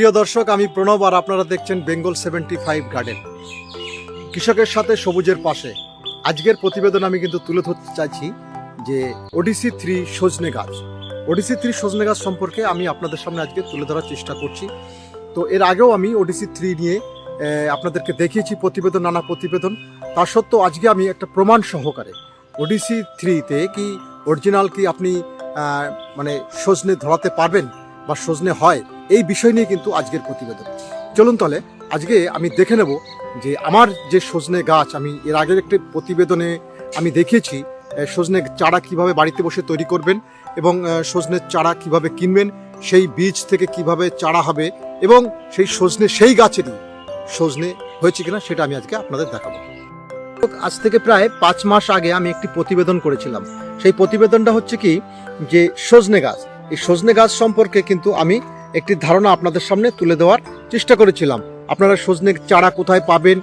প্রিয় দর্শক, আমি প্রণব আর আপনারা দেখছেন বেঙ্গল সেভেন্টি ফাইভ গার্ডেন। কৃষকের সাথে সবুজের পাশে। আজকের প্রতিবেদন আমি কিন্তু তুলে ধরতে চাইছি যে ওডিসি থ্রি সজনে গাছ। ওডিসি থ্রি সজনে গাছ সম্পর্কে আমি আপনাদের সামনে আজকে তুলে ধরার চেষ্টা করছি। তো এর আগেও আমি ওডিসি থ্রি নিয়ে আপনাদেরকে দেখিয়েছি প্রতিবেদন, নানা প্রতিবেদন। তা সত্ত্বেও আজকে আমি একটা প্রমাণ সহকারে ওডিসি থ্রিতে কি অরিজিনাল কি আপনি মানে সজনে ধরাতে পারবেন? বা সজনে হয়, এই বিষয় নিয়ে কিন্তু আজকের প্রতিবেদন। চলুন তাহলে, আজকে আমি দেখে নেব যে আমার যে সজনে গাছ, আমি এর আগের একটি প্রতিবেদনে আমি দেখিয়েছি সজনে চারা কীভাবে বাড়িতে বসে তৈরি করবেন এবং সজনের চারা কীভাবে কিনবেন, সেই বীজ থেকে কীভাবে চারা হবে এবং সেই সজনে সেই গাছেরই সজনে হয়েছে কিনা সেটা আমি আজকে আপনাদের দেখাবো। আজ থেকে প্রায় পাঁচ মাস আগে আমি একটি প্রতিবেদন করেছিলাম। সেই প্রতিবেদনটা হচ্ছে কি, যে সজনে গাছ এই সজনে গাছ সম্পর্কে কিন্তু আমি একটি ধারণা আপনাদের সামনে তুলে দেওয়ার চেষ্টা করেছিলাম। আপনারা সজনে চারা কোথায় পাবেন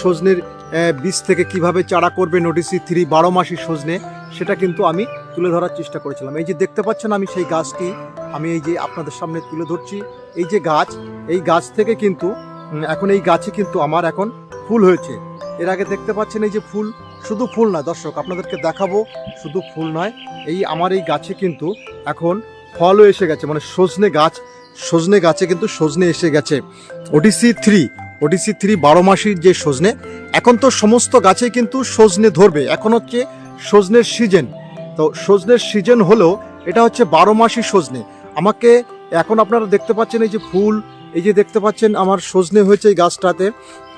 সজনের বীজ থেকে কীভাবে চারা করবেন, ওডিসি থ্রি বারো মাসি সজনে, সেটা কিন্তু আমি তুলে ধরার চেষ্টা করেছিলাম। এই যে দেখতে পাচ্ছেন আমি সেই গাছটি, আমি এই যে আপনাদের সামনে তুলে ধরছি, এই যে গাছ, এই গাছ থেকে কিন্তু এখন এই গাছে কিন্তু আমার এখন ফুল হয়েছে। এর আগে দেখতে পাচ্ছেন এই যে ফুল শুধু ফুল নয়, দর্শক, আপনাদেরকে দেখাবো শুধু ফুল নয়, এই আমার এই গাছে কিন্তু এখন ফলও এসে গেছে মানে সজনে গাছ, সজনে গাছে কিন্তু সজনে এসে গেছে। ওডিসি থ্রি ওডিসি থ্রি বারো মাসির যে সজনে, এখন তো সমস্ত গাছে কিন্তু সজনে ধরবে। এখন হচ্ছে সজনের সিজন। তো সজনের সিজন হলেও এটা হচ্ছে বারো মাসি সজনে। আমাকে এখন আপনারা দেখতে পাচ্ছেন এই যে ফুল, এই যে দেখতে পাচ্ছেন আমার সজনে হয়েছে এই গাছটাতে।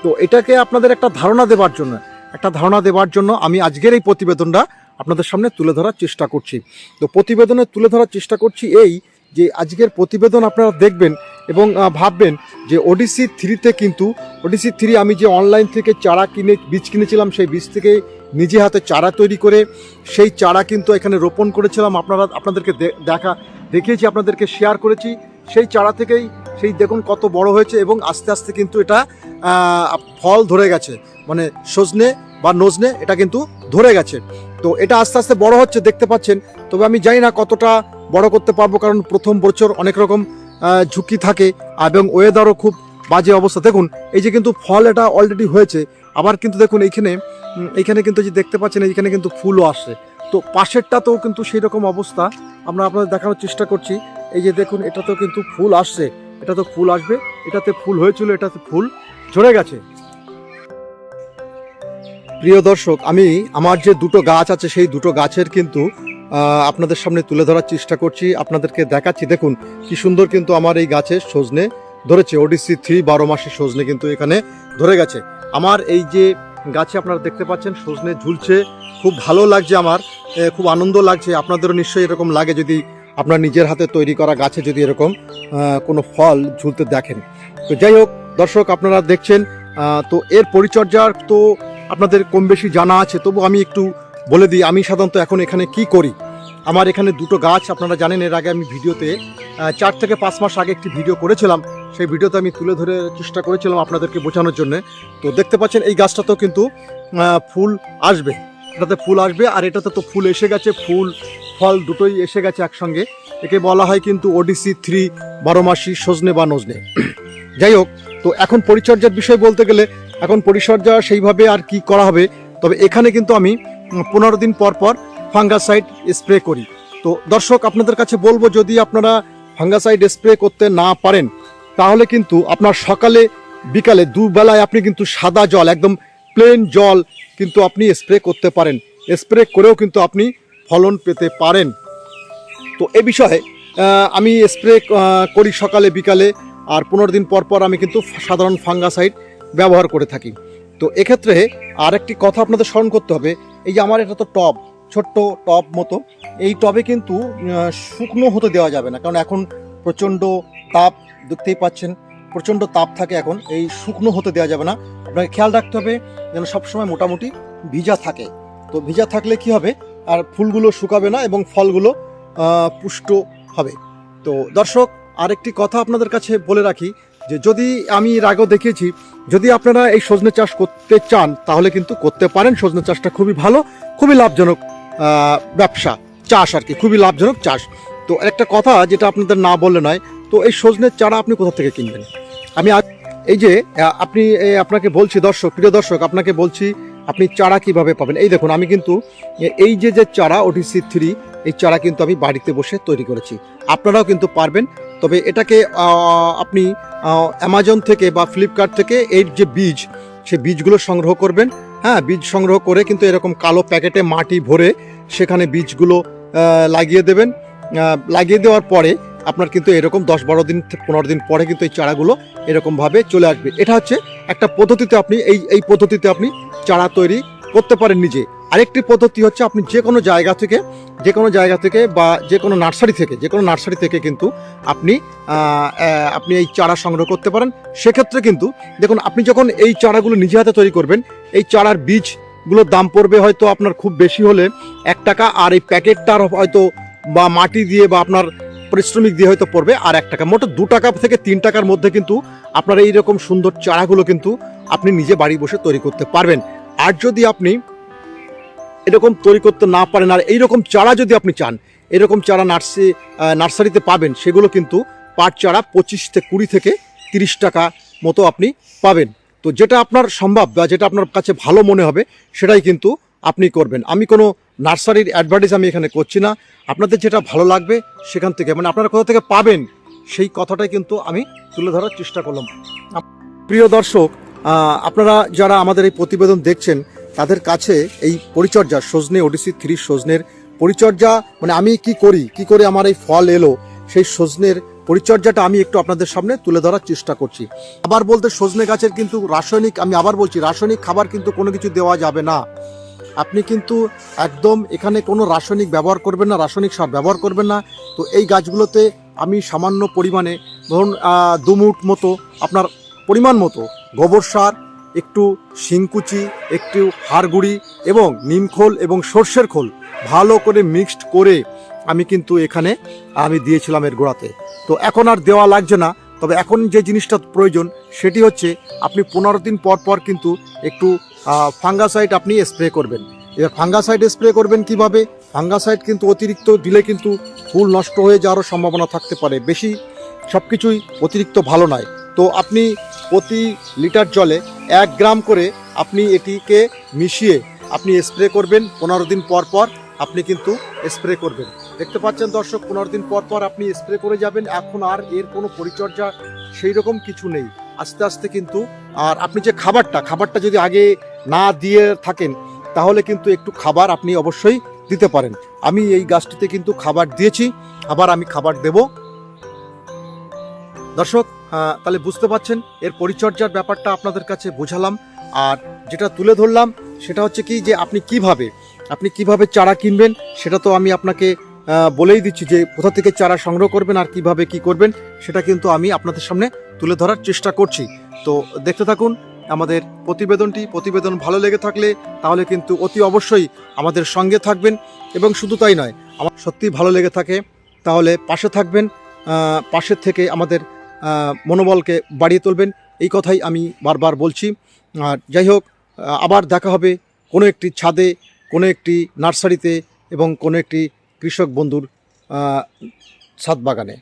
তো এটাকে আপনাদের একটা ধারণা দেওয়ার জন্য একটা ধারণা দেওয়ার জন্য আমি আজকের এই প্রতিবেদনটা আপনাদের সামনে তুলে ধরার চেষ্টা করছি। তো প্রতিবেদনে তুলে ধরার চেষ্টা করছি এই যে আজকের প্রতিবেদন আপনারা দেখবেন এবং ভাববেন যে ওডিসি থ্রিতে কিন্তু ওডিসি থ্রি আমি যে অনলাইন থেকে চারা কিনে, বীজ কিনেছিলাম, সেই বীজ থেকে নিজে হাতে চারা তৈরি করে, সেই চারা কিন্তু এখানে রোপণ করেছিলাম। আপনারা, আপনাদেরকে দেখা, দেখিয়েছি, আপনাদেরকে শেয়ার করেছি। সেই চারা থেকেই, সেই দেখুন কত বড় হয়েছে এবং আস্তে আস্তে কিন্তু এটা ফল ধরে গেছে। মানে সজনে বা নজনে এটা কিন্তু ধরে গেছে। তো এটা আস্তে আস্তে বড় হচ্ছে, দেখতে পাচ্ছেন। তবে আমি জানি না কতটা বড় করতে পারব, কারণ প্রথম বছর অনেক রকম ঝুঁকি থাকে এবং ওয়েদারও খুব বাজে অবস্থা। দেখুন, এই যে কিন্তু ফল এটা অলরেডি হয়েছে। আবার কিন্তু দেখুন, এইখানে এইখানে কিন্তু যে দেখতে পাচ্ছেন, এইখানে কিন্তু ফুলও আসছে। তো পাশেরটাতেও কিন্তু সেই রকম অবস্থা। আমরা আপনাদের দেখানোর চেষ্টা করছি। এই যে দেখুন, এটাতেও কিন্তু ফুল আসছে। এটা তো ফুল আসবে। এটাতে ফুল হয়েছিল, এটাতে ফুল ঝরে গেছে। প্রিয় দর্শক, আমি আমার যে দুটো গাছ আছে, সেই দুটো গাছের কিন্তু আপনাদের সামনে তুলে ধরার চেষ্টা করছি, আপনাদেরকে দেখাচ্ছি। দেখুন, কি সুন্দর কিন্তু আমার এই গাছে সজনে ধরেছে ওডিসি থ্রি বারো মাসে সজনে কিন্তু এখানে ধরে গেছে। আমার এই যে গাছে আপনারা দেখতে পাচ্ছেন, সজনে ঝুলছে, খুব ভালো লাগছে আমার খুব আনন্দ লাগছে, আপনাদেরও নিশ্চয়ই এরকম লাগে যদি আপনার নিজের হাতে তৈরি করা গাছে যদি এরকম কোনো ফল ঝুলতে দেখেন। তো যাই হোক, দর্শক, আপনারা দেখছেন তো এর পরিচর্যার তো আপনাদের কম বেশি জানা আছে, তবু আমি একটু বলে দিই, আমি সাধারণত এখন এখানে কি করি? আমার এখানে দুটো গাছ, আপনারা জানেন, এর আগে আমি ভিডিওতে চার থেকে পাঁচ মাস আগে একটি ভিডিও করেছিলাম। সেই ভিডিওতে আমি তুলে ধরে চেষ্টা করেছিলাম আপনাদেরকে বোঝানোর জন্য। তো দেখতে পাচ্ছেন, এই গাছটাতেও কিন্তু ফুল আসবে। এটাতে ফুল আসবে, আর এটাতে তো ফুল এসে গেছে, ফুল, ফল দুটোই এসে গেছে একসঙ্গে। একে বলা হয় কিন্তু ওডিসি থ্রি, বারো মাসি, সজনে বা নজনে। যাই হোক, তো এখন পরিচর্যার বিষয় বলতে গেলে এখন পরিচর্যা সেইভাবে আর কি করা হবে? তবে এখানে কিন্তু আমি পনেরো দিন পর পর ফাঙ্গাসাইড স্প্রে করি। তো দর্শক, আপনাদের কাছে বলব, যদি আপনারা ফাঙ্গাসাইড স্প্রে করতে না পারেন, তাহলে কিন্তু আপনার সকালে, বিকালে, দুবেলায় আপনি কিন্তু সাদা জল, একদম প্লেন জল কিন্তু আপনি স্প্রে করতে পারেন। স্প্রে করেও কিন্তু আপনি ফলন পেতে পারেন। তো এ বিষয়ে আমি স্প্রে করি সকালে, বিকালে, আর পনেরো দিন পর পর আমি কিন্তু সাধারণ ফাঙ্গাসাইড ব্যবহার করে থাকি। তো এক্ষেত্রে আরেকটি কথা আপনাদের স্মরণ করতে হবে, এই যে আমার এটা তো টব, ছোট্ট টব মতো, এই টবে কিন্তু শুকনো হতে দেওয়া যাবে না, কারণ এখন প্রচণ্ড তাপ, দেখতেই পাচ্ছেন, প্রচণ্ড তাপ থাকে এখন, এই শুকনো হতে দেওয়া যাবে না। আপনাকে খেয়াল রাখতে হবে যেন সবসময় মোটামুটি ভিজা থাকে। তো ভিজা থাকলে কি হবে? আর ফুলগুলো শুকাবে না এবং ফলগুলো পুষ্ট হবে। তো দর্শক, আরেকটি কথা আপনাদের কাছে বলে রাখি যে যদি আমি এর আগেও দেখিয়েছি, যদি আপনারা এই সজনে চাষ করতে চান, তাহলে কিন্তু করতে পারেন। সজনে চাষটা খুবই ভালো, খুবই লাভজনক ব্যবসা, চাষ আর কি, খুবই লাভজনক চাষ। তো একটা কথা যেটা আপনাদের না বললে নয়, তো এই সজনের চারা আপনি কোথা থেকে কিনবেন? আমি এই যে আপনি আপনাকে বলছি দর্শক, প্রিয় দর্শক, আপনাকে বলছি আপনি চারা কীভাবে পাবেন? এই দেখুন, আমি কিন্তু এই যে যে চারা ওটিসি থ্রি এই চারা কিন্তু আমি বাড়িতে বসে তৈরি করেছি। আপনারাও কিন্তু পারবেন, তবে এটাকে আপনি অ্যামাজন থেকে বা ফ্লিপকার্ট থেকে এই যে বীজ, সে বীজগুলো সংগ্রহ করবেন। হ্যাঁ বীজ সংগ্রহ করে কিন্তু এরকম কালো প্যাকেটে মাটি ভরে সেখানে বীজগুলো লাগিয়ে দেবেন। লাগিয়ে দেওয়ার পরে আপনার কিন্তু এরকম দশ বারো দিন পনেরো দিন পরে কিন্তু এই চারাগুলো এরকমভাবে চলে আসবে। এটা হচ্ছে একটা পদ্ধতিতে আপনি, এই এই পদ্ধতিতে আপনি চারা তৈরি করতে পারেন নিজে। আরেকটি পদ্ধতি হচ্ছে আপনি যে কোনো জায়গা থেকে, যে কোনো জায়গা থেকে বা যে কোনো নার্সারি থেকে, যে কোনো নার্সারি থেকে কিন্তু আপনি আপনি এই চারা সংগ্রহ করতে পারেন। সেক্ষেত্রে কিন্তু দেখুন, আপনি যখন এই চারাগুলো নিজে হাতে তৈরি করবেন, এই চারার বীজগুলোর দাম পড়বে হয়তো আপনার খুব বেশি হলে এক টাকা, আর এই প্যাকেটটার হয়তো বা মাটি দিয়ে বা আপনার পারিশ্রমিক দিয়ে হয়তো পড়বে আর এক টাকা। মোট দু টাকা থেকে তিন টাকার মধ্যে কিন্তু আপনার এই রকম সুন্দর চারাগুলো কিন্তু আপনি নিজে বাড়ি বসে তৈরি করতে পারবেন। আর যদি আপনি এরকম তৈরি করতে না পারেন, আর এইরকম চারা যদি আপনি চান, এরকম চারা নার্সি নার্সারিতে পাবেন, সেগুলো কিন্তু পাট চারা পঁচিশ থেকে কুড়ি থেকে তিরিশ টাকা মতো আপনি পাবেন। তো যেটা আপনার সম্ভব বা যেটা আপনার কাছে ভালো মনে হবে, সেটাই কিন্তু আপনি করবেন। আমি কোনো নার্সারির অ্যাডভার্টাইজ আমি এখানে করছি না। আপনাদের যেটা ভালো লাগবে সেখান থেকে মানে আপনারা কোথা থেকে পাবেন, সেই কথাটাই কিন্তু আমি তুলে ধরার চেষ্টা করলাম। প্রিয় দর্শক আপনারা যারা আমাদের এই প্রতিবেদন দেখছেন তাদের কাছে এই পরিচর্যা, সজনে ওডিসি থ্রি সজনের পরিচর্যা মানে আমি কি করি, কি করে আমার এই ফল এলো, সেই সজনের পরিচর্যাটা আমি একটু আপনাদের সামনে তুলে ধরার চেষ্টা করছি। আবার বলতে সজনে গাছের কিন্তু রাসায়নিক, আমি আবার বলছি, রাসায়নিক খাবার কিন্তু কোনো কিছু দেওয়া যাবে না। আপনি কিন্তু একদম এখানে কোনো রাসায়নিক ব্যবহার করবেন না, রাসায়নিক সার ব্যবহার করবেন না। তো এই গাছগুলোতে আমি সামান্য পরিমাণে, ধরুন দুমুট মতো, আপনার পরিমাণ মতো গোবর সার একটু শিংকুচি, একটু হাড়গুড়ি এবং নিমখোল এবং সর্ষের খোল ভালো করে মিক্সড করে আমি কিন্তু এখানে আমি দিয়েছিলাম এর গোড়াতে। তো এখন আর দেওয়া লাগছে না, তবে এখন যে জিনিসটা প্রয়োজন সেটি হচ্ছে আপনি পনেরো দিন পর পর কিন্তু একটু ফাঙ্গাসাইড আপনি স্প্রে করবেন। এবার ফাঙ্গাসাইড স্প্রে করবেন কীভাবে? ফাঙ্গাসাইড কিন্তু অতিরিক্ত দিলে কিন্তু ফুল নষ্ট হয়ে যাওয়ারও সম্ভাবনা থাকতে পারে। বেশি সব কিছুই অতিরিক্ত ভালো নয়। তো আপনি প্রতি লিটার জলে এক গ্রাম করে আপনি এটিকে মিশিয়ে আপনি স্প্রে করবেন। পনেরো দিন পর পর আপনি কিন্তু স্প্রে করবেন। দেখতে পাচ্ছেন দর্শক, পনেরো দিন পর পর আপনি স্প্রে করে যাবেন। এখন আর এর কোনো পরিচর্যা সেই রকম কিছু নেই। আস্তে আস্তে কিন্তু আর আপনি যে খাবারটা খাবারটা যদি আগে না দিয়ে থাকেন, তাহলে কিন্তু একটু খাবার আপনি অবশ্যই দিতে পারেন। আমি এই গাছটিতে কিন্তু খাবার দিয়েছি। আবার আমি খাবার দেব। দর্শক তাহলে বুঝতে পাচ্ছেন এর পরিচর্যার ব্যাপারটা আপনাদের কাছে বোঝালাম। আর যেটা তুলে ধরলাম, সেটা হচ্ছে কি যে আপনি কীভাবে আপনি কীভাবে চারা কিনবেন, সেটা তো আমি আপনাকে বলেই দিচ্ছি যে কোথা থেকে চারা সংগ্রহ করবেন আর কীভাবে কি করবেন, সেটা কিন্তু আমি আপনাদের সামনে তুলে ধরার চেষ্টা করছি। তো দেখতে থাকুন, আমাদের প্রতিবেদনটি, প্রতিবেদন ভালো লেগে থাকলে তাহলে কিন্তু অতি অবশ্যই আমাদের সঙ্গে থাকবেন। এবং শুধু তাই নয়, আমার সত্যি ভালো লেগে থাকে, তাহলে পাশে থাকবেন পাশের থেকে আমাদের মনোবলকে বাড়িয়ে তুলবেন। এই কথাই আমি বারবার বলছি। আর যাই হোক আবার দেখা হবে কোনো একটি ছাদে, কোনো একটি নার্সারিতে এবং কোনো একটি কৃষক বন্ধুর সাত বাগানে।